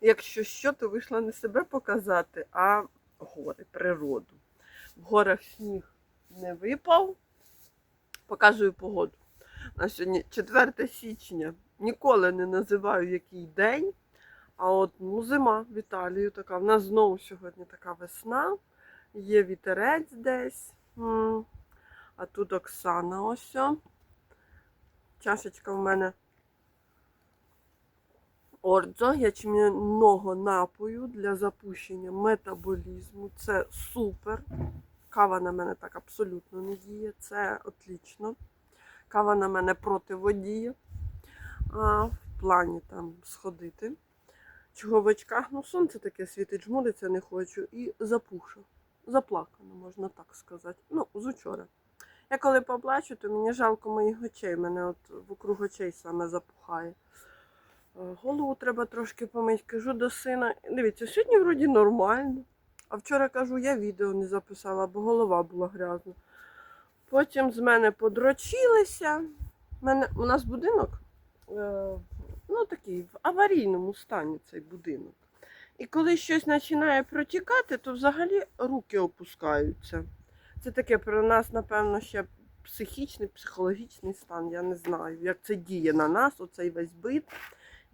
якщо що, то вийшла не себе показати, а гори, природу. В горах сніг не випав. Показую погоду. На сьогодні 4 січня. Ніколи не називаю який день. А от ну, зима в Італію така. В нас знову сьогодні така весна. Є вітерець десь. А тут Оксана ось. Чашечка в мене орджо, ячменного напою для запущення метаболізму. Це супер. Кава на мене так абсолютно не діє. Це отлично. Кава на мене противодіє. А в плані там сходити. Чого в очках? Ну, сонце таке світить, жмуриться не хочу. І запуша. Заплакана, можна так сказати. Ну, з учора. Я коли поплачу, то мені жалко моїх очей. Мене от вокруг очей саме запухає. Голову треба трошки помити. Кажу до сина. Дивіться, сьогодні вроді нормально. А вчора кажу, я відео не записала, бо голова була грязна. Потім з мене подрочилися. Мене, у нас будинок е, ну, такий в аварійному стані цей будинок. І коли щось починає протікати, то взагалі руки опускаються. Це таке про нас, напевно, ще психічний, психологічний стан. Я не знаю, як це діє на нас, оцей весь бит.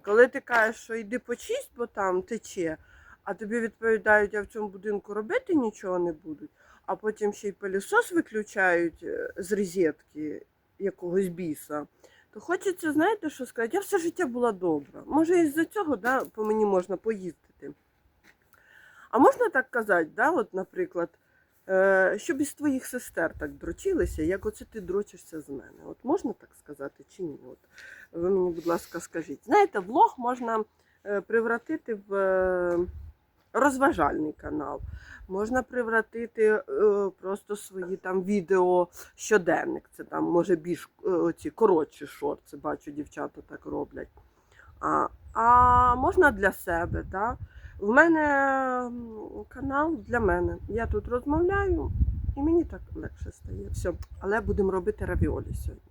Коли ти кажеш, що йди почисть, бо там тече, а тобі відповідають, а в цьому будинку робити нічого не будуть, а потім ще й пилісос виключають е, з розетки якогось біса, то хочеться, знаєте, що сказати, я все життя була добра. Може, із-за цього да, по мені можна поїздити. А можна так казати, да, от, наприклад, е, щоб із твоїх сестер так дрочилися, як оце ти дрочишся з мене. От можна так сказати чи ні? От, ви мені, будь ласка, скажіть. Знаєте, влог можна е, превратити в е, розважальний канал. Можна превратити е, просто свої там відео щоденник. Це там може більш оці коротші шорти, бачу, дівчата так роблять. А, а можна для себе, так? В мене канал для мене. Я тут розмовляю, і мені так легше стає. Все. Але будемо робити равіолі сьогодні.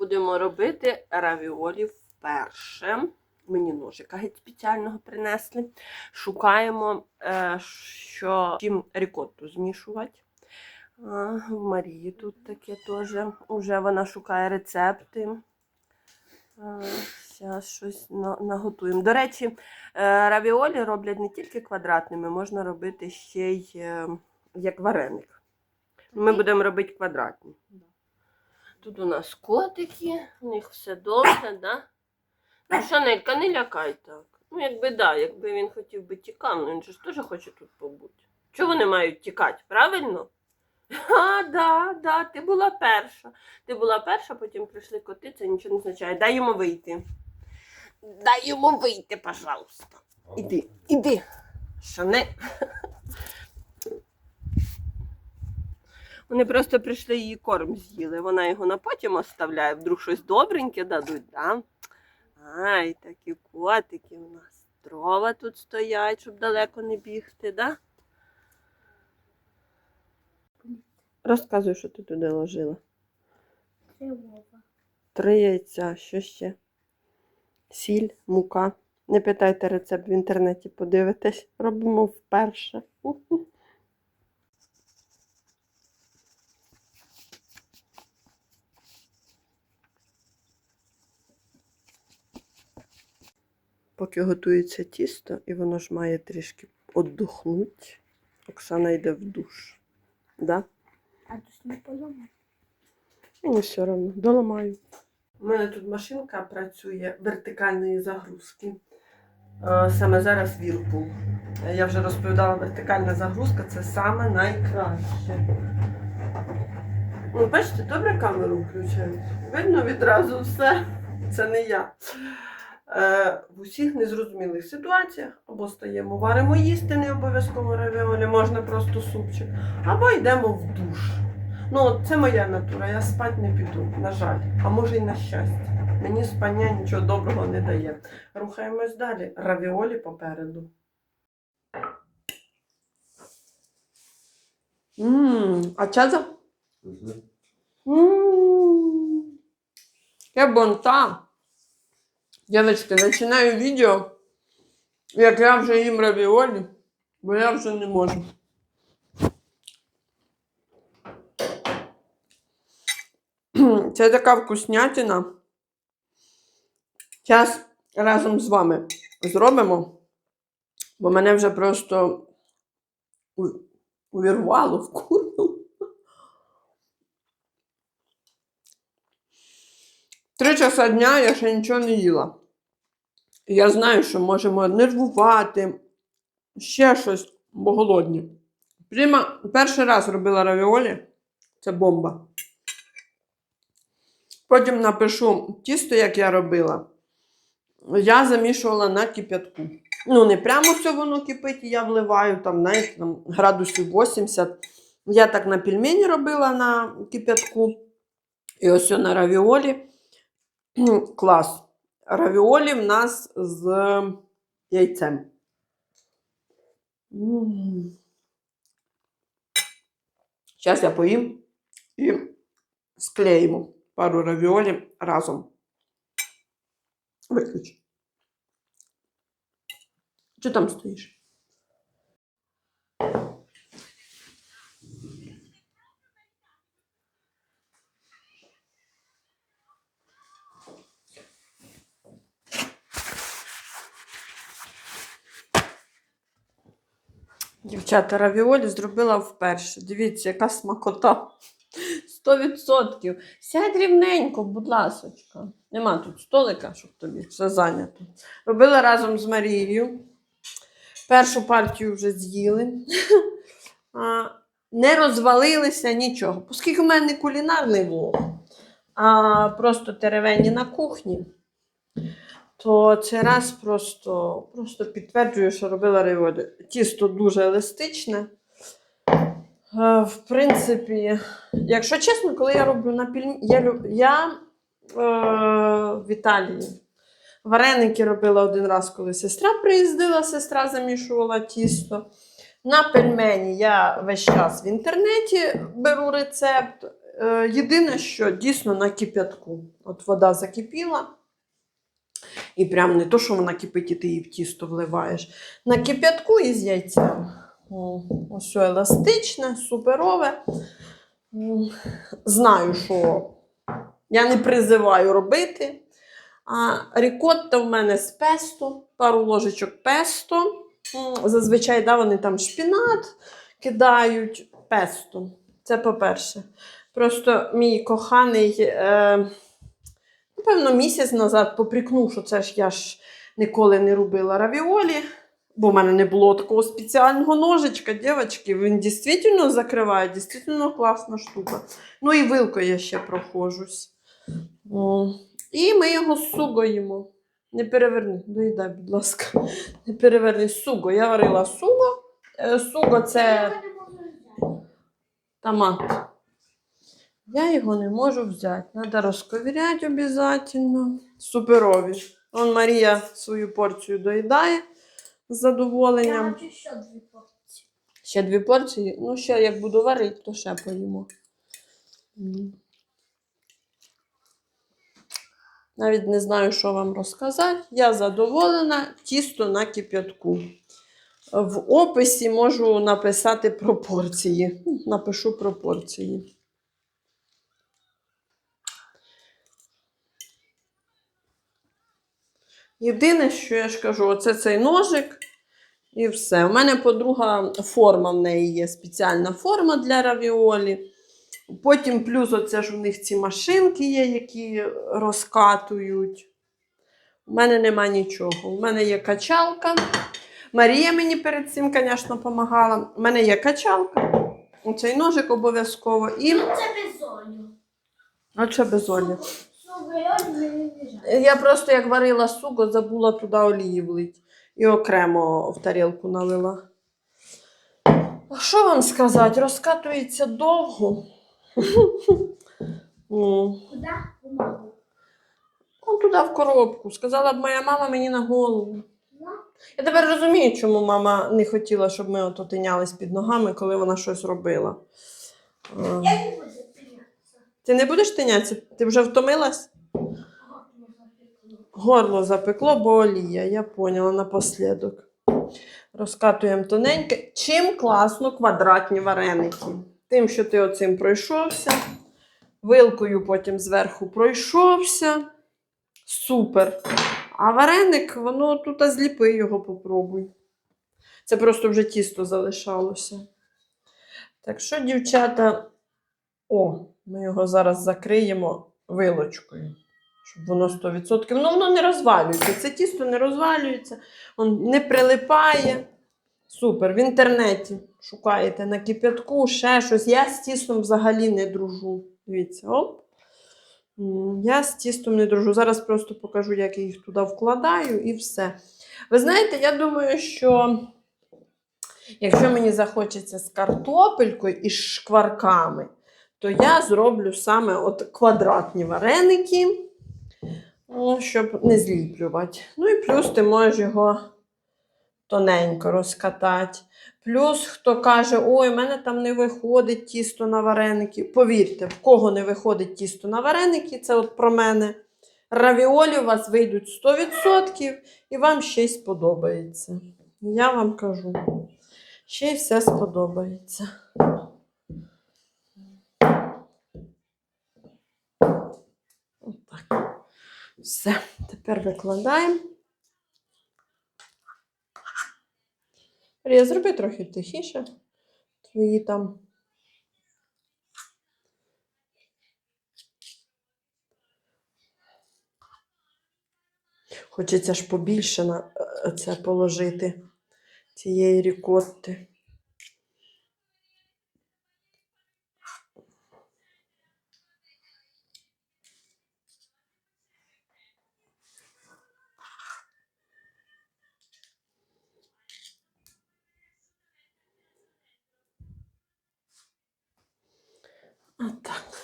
Будемо робити равіолі вперше. Мені ножика геть спеціального принесли. Шукаємо, е, що чим рікотту змішувати. А, В Марії тут таке теж. Уже вона шукає рецепти. Зараз щось на- наготуємо. До речі, е, равіолі роблять не тільки квадратними, можна робити ще й е, як вареник. Ми будемо робити квадратні. Тут у нас котики, у них все добре, да? Ну, Шанелька, не лякай так. Ну, якби да, якби він хотів би тікав, ну він же ж теж хоче тут побути. Чого вони мають тікати, правильно? А, да, да, ти була перша. Ти була перша, потім прийшли коти, це нічого не означає. Дай йому вийти. Дай йому вийти, пожалуйста. Іди, іди. Шане. Вони просто прийшли її корм з'їли. Вона його на потім оставляє, вдруг щось добреньке дадуть, да? Ай, такі котики у нас. Дрова тут стоять, щоб далеко не бігти, да? Розказуй, що ти туди ложила. Це Вова. Три яйця, що ще? Сіль, мука. Не питайте рецепт в інтернеті, подивитесь. Робимо вперше. Поки готується тісто, і воно ж має трішки віддохнути. Оксана йде в душ. Да? А тут не поламай. Мені все одно, доламаю. У мене тут машинка працює вертикальної загрузки. Саме зараз. Е, Я вже розповідала, вертикальна загрузка це саме найкраще. Ну, бачите, добре камеру включають. Видно відразу все. Це не я. Е, в усіх незрозумілих ситуаціях або стаємо, варимо їсти, не обов'язково равіолі, можна просто супчик, або йдемо в душ. Ну, це моя натура, я спать не піду, на жаль. А може й на щастя. Мені спання нічого доброго не дає. Рухаємось далі. Равіолі попереду. Ммм, а чаза? Ммм. Я бонта. Девочки, начинаю видео. Як я вже їм равіолі, бо я вже не можу. Це така вкуснятина. Зараз разом з вами зробимо, бо мене вже просто увірвало, вкурило. Три часа дня я ще нічого не їла. Я знаю, що можемо нервувати, ще щось, бо голодні. Прямо перший раз робила равіолі. Це бомба. Потім напишу тісто, як я робила. Я замішувала на кип'ятку. Ну, не прямо все воно кипить, я вливаю там, знаєте, там, градусів 80. Я так на пельмені робила на кип'ятку. І ось на равіолі. Клас. Равіолі в нас з яйцем. Зараз я поїм і склеїмо пару равіолі разом. Виключи. Що там стоїш? Дівчата, равіолі зробила вперше. Дивіться, яка смакота. 100%. Сядь рівненько, будь ласочка. Нема тут столика, щоб тобі все зайнято. Робила разом з Марією. Першу партію вже з'їли. Не розвалилися нічого. Оскільки в мене не кулінарний влог, а просто теревені на кухні, то це раз просто, просто підтверджую, що робила равіолі. Тісто дуже еластичне. Е, В принципі, якщо чесно, коли я роблю на пільмі, я, люб- я е, в Італії вареники робила один раз, коли сестра приїздила, сестра замішувала тісто. На пельмені я весь час в інтернеті беру рецепт. Е, єдине, що дійсно на кип'ятку. От вода закипіла. І прям не то, що вона кипить, і ти її в тісто вливаєш. На кип'ятку із яйцем. Ось еластичне, суперове. Знаю, що я не призиваю робити. А рікотта в мене з песто, пару ложечок песто. Зазвичай да, вони там шпінат кидають песто. Це по-перше. Просто мій коханий, е, напевно, місяць назад попрікнув, що це ж я ж ніколи не робила равіолі. Бо в мене не було такого спеціального ножичка, дівчатки. Він дійсно закриває, дійсно класна штука. Ну і вилкою я ще проходжусь. О. І ми його сугоїмо. Не переверни, доїдай, будь ласка. Не переверни суго. Я варила суго. Е, Суго це томат. Я його не можу взяти. Треба розковіряти обов'язково. Суперові. Он Марія свою порцію доїдає з задоволенням. Я хочу ще дві порції. Ще дві порції. Ну, ще як буду варити, то ще поїмо. Навіть не знаю, що вам розказати. Я задоволена тісто на кип'ятку. В описі можу написати пропорції. Напишу пропорції. Єдине, що я ж кажу, оце цей ножик. І все. У мене подруга форма в неї є спеціальна форма для равіолі. Потім плюс оце ж у них ці машинки є, які розкатують. У мене нема нічого. У мене є качалка. Марія мені перед цим, звісно, допомагала. У мене є качалка. Оцей ножик обов'язково. І Ну, це без олю. Я просто як варила суго, забула туди олії влить. І окремо в тарілку налила. А що вам сказати? Розкатується довго. Ну, Куди? Он туди в коробку. Сказала б моя мама мені на голову. Ну, Я тепер розумію, чому мама не хотіла, щоб ми ото тинялись під ногами, коли вона щось робила. Я не буду тинятися. Ти не будеш тинятися? Ти вже втомилась? Горло запекло, бо олія, я поняла напослідок. Розкатуємо тоненько. Чим класно квадратні вареники? Тим, що ти оцим пройшовся, вилкою потім зверху пройшовся. Супер. А вареник, воно тут зліпи його попробуй. Це просто вже тісто залишалося. Так що, дівчата, о, ми його зараз закриємо вилочкою, щоб воно 100%. Ну, воно не розвалюється. Це тісто не розвалюється, он не прилипає. Супер. В інтернеті шукаєте на кип'ятку, ще щось. Я з тістом взагалі не дружу. Дивіться, оп. Я з тістом не дружу. Зараз просто покажу, як я їх туди вкладаю, і все. Ви знаєте, я думаю, що якщо мені захочеться з картопелькою і шкварками, то я зроблю саме от квадратні вареники, щоб не зліплювати. Ну і плюс ти можеш його тоненько розкатати. Плюс, хто каже, ой, в мене там не виходить тісто на вареники. Повірте, в кого не виходить тісто на вареники, це от про мене. Равіолі у вас вийдуть 100% і вам ще й сподобається. Я вам кажу, ще й все сподобається. Отак. Все, тепер викладаємо. Рія, зроби трохи тихіше. Твої там. Хочеться ж побільше на е, це положити цієї рікотти. Отак.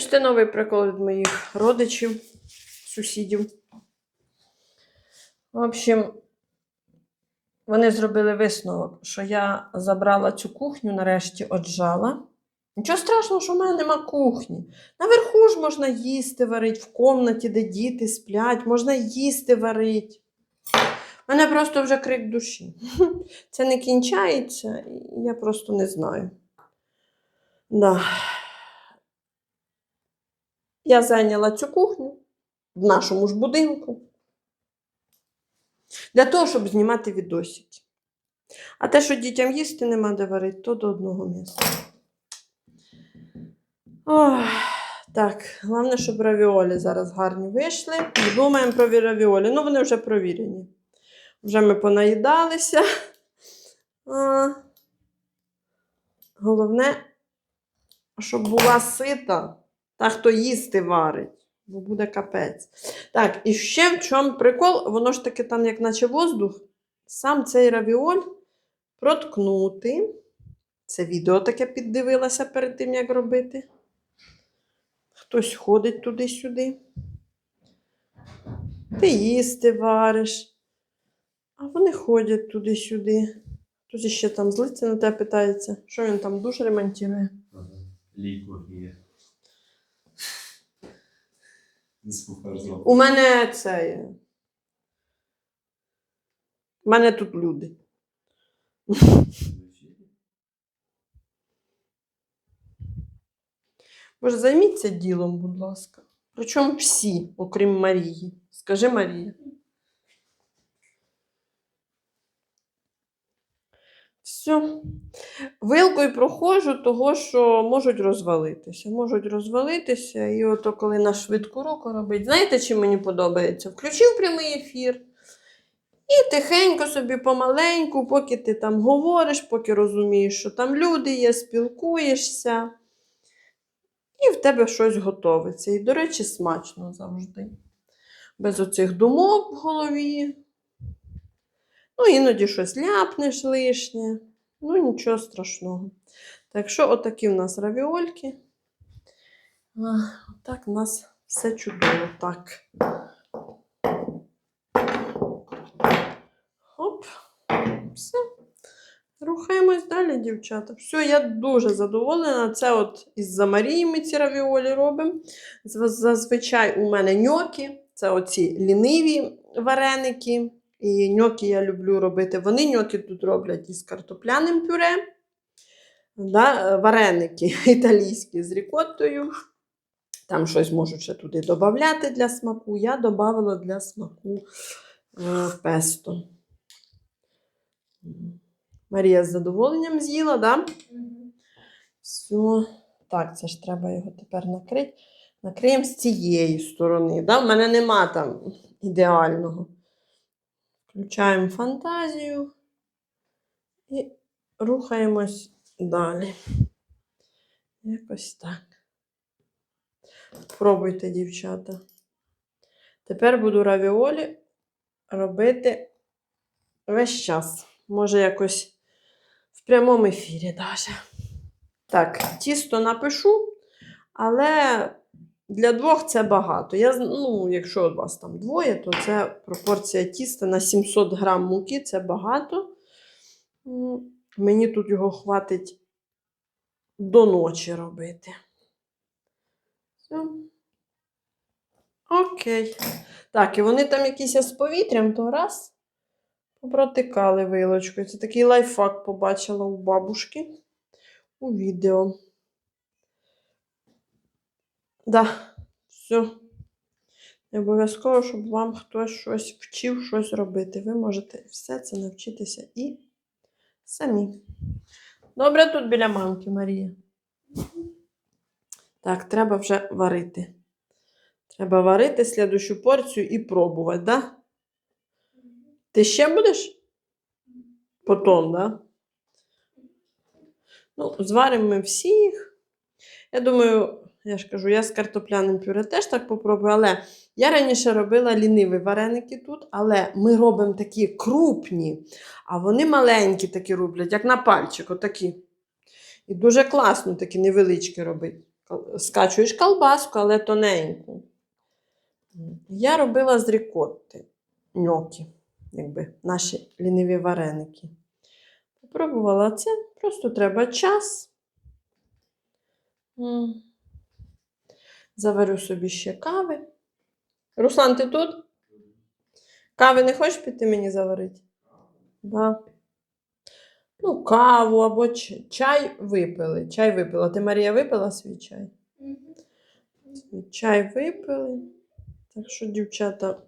Хочете новий прикол від моїх родичів, сусідів. В общем, вони зробили висновок, що я забрала цю кухню, нарешті отжала. Нічого страшного, що в мене нема кухні. Наверху ж можна їсти варити, в комнаті, де діти сплять, можна їсти варити. У мене просто вже крик душі. Це не кінчається, і я просто не знаю. Да. Я зайняла цю кухню в нашому ж будинку для того, щоб знімати відосики. А те, що дітям їсти нема де варити, то до одного місця. Ох, так, головне, щоб равіолі зараз гарні вийшли. Думаємо про равіолі. Ну, вони вже провірені. Вже ми понаїдалися. А, головне, щоб була сита та, хто їсти варить, бо буде капець. Так, і ще в чому прикол, воно ж таки там, як наче воздух, сам цей равіоль проткнути. Це відео таке піддивилася перед тим, як робити. Хтось ходить туди-сюди. Ти їсти вариш. А вони ходять туди-сюди. Хтось ще там злиться на тебе питається, що він там душ ремонтує. Ліко є. У мене це. У мене тут люди. Боже, займіться ділом, будь ласка. Причому всі, окрім Марії. Скажи Марія. Все. Вилкою проходжу, того, що можуть розвалитися. Можуть розвалитися, і ото коли на швидку руку робить. Знаєте, чим мені подобається? Включив прямий ефір. І тихенько собі помаленьку, поки ти там говориш, поки розумієш, що там люди є, спілкуєшся. І в тебе щось готовиться. І, до речі, смачно завжди. Без оцих думок в голові. Ну, іноді щось ляпнеш лишнє. Ну, нічого страшного. Так що, отакі в нас равіольки. А, Так, у нас все чудово. Так. Оп. Все. Рухаємось далі, дівчата. Все, я дуже задоволена. Це от із-за Марії ми ці равіолі робимо. Зазвичай у мене ньокі, це оці ліниві вареники. І ньокі я люблю робити. Вони ньокі тут роблять із картопляним пюре. Да, е, вареники італійські з рікоттою. Там щось можуть ще туди додати для смаку. Я додавала для смаку е, песто. Марія з задоволенням з'їла, да? Все. Так, це ж треба його тепер накрити. Накриємо з цієї сторони. Да? У мене нема там ідеального. Включаємо фантазію і рухаємось далі. Якось так. Пробуйте, дівчата. Тепер буду равіолі робити весь час. Може, якось в прямому ефірі даже. Так, тісто напишу, але для двох це багато. Я, ну, якщо у вас там двоє, то це пропорція тіста на 700 грам муки це багато. Мені тут його хватить до ночі робити. Все. Окей. Так, і вони там якісь з повітрям, то раз попротикали вилочкою. Це такий лайфхак побачила у бабушки у відео. Да, все. Не обов'язково, щоб вам хтось щось вчив щось робити. Ви можете все це навчитися і самі. Добре тут біля мамки Марія. Так, треба вже варити. Треба варити слідущу порцію і пробувати, да? Ти ще будеш? Потім, да? Ну, зваримо ми всіх. Я думаю, я ж кажу, я з картопляним пюре теж так попробую, але я раніше робила ліниві вареники тут, але ми робимо такі крупні, а вони маленькі такі роблять, як на пальчик, отакі. І дуже класно такі невеличкі робити. Скачуєш колбаску, але тоненьку. Я робила з рікотти ньокі, якби наші ліниві вареники. Попробувала це, просто треба час. Заварю собі ще кави. Руслан, ти тут? Кави не хочеш піти мені заварити? Да. Ну, каву або чай випили. Чай випила. Ти, Марія, випила свій чай? Свій чай випили. Так що, дівчата,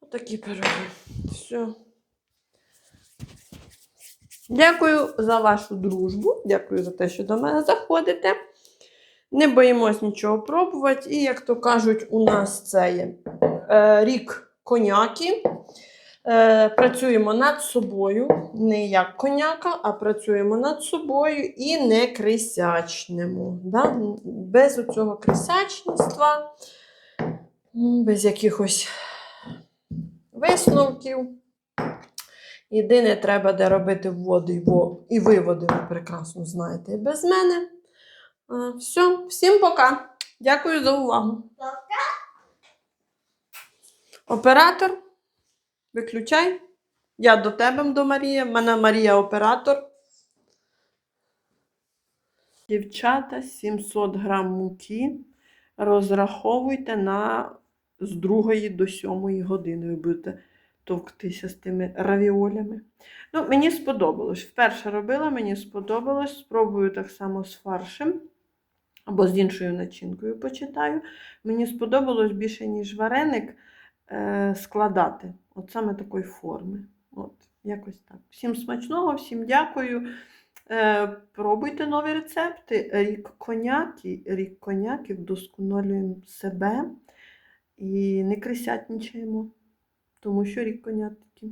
отакі пироги. Все. Дякую за вашу дружбу. Дякую за те, що до мене заходите. Не боїмось нічого пробувати. І, як то кажуть, у нас це є е, рік коняки. Е, працюємо над собою, не як коняка, а працюємо над собою і не крисячнемо. Да? Без оцього крисячництва, без якихось висновків. Єдине, треба де робити вводи і во- і виводи, ви прекрасно знаєте, і без мене. А, Все, всім пока. Дякую за увагу. Оператор, виключай. Я до тебе до Марії. В мене Марія оператор. Дівчата, 700 грам муки. Розраховуйте на з 2 до 7 години. Ви будете товктися з тими равіолями. Ну, мені сподобалось. Вперше робила, мені сподобалось. Спробую так само з фаршем. Або з іншою начинкою почитаю. Мені сподобалось більше, ніж вареник, е, складати. От саме такої форми. От, якось так. Всім смачного, всім дякую. Е, пробуйте нові рецепти. Рік коняки, рік коняків, вдосконалюємо себе і не крисятничаємо, тому що рік конятки.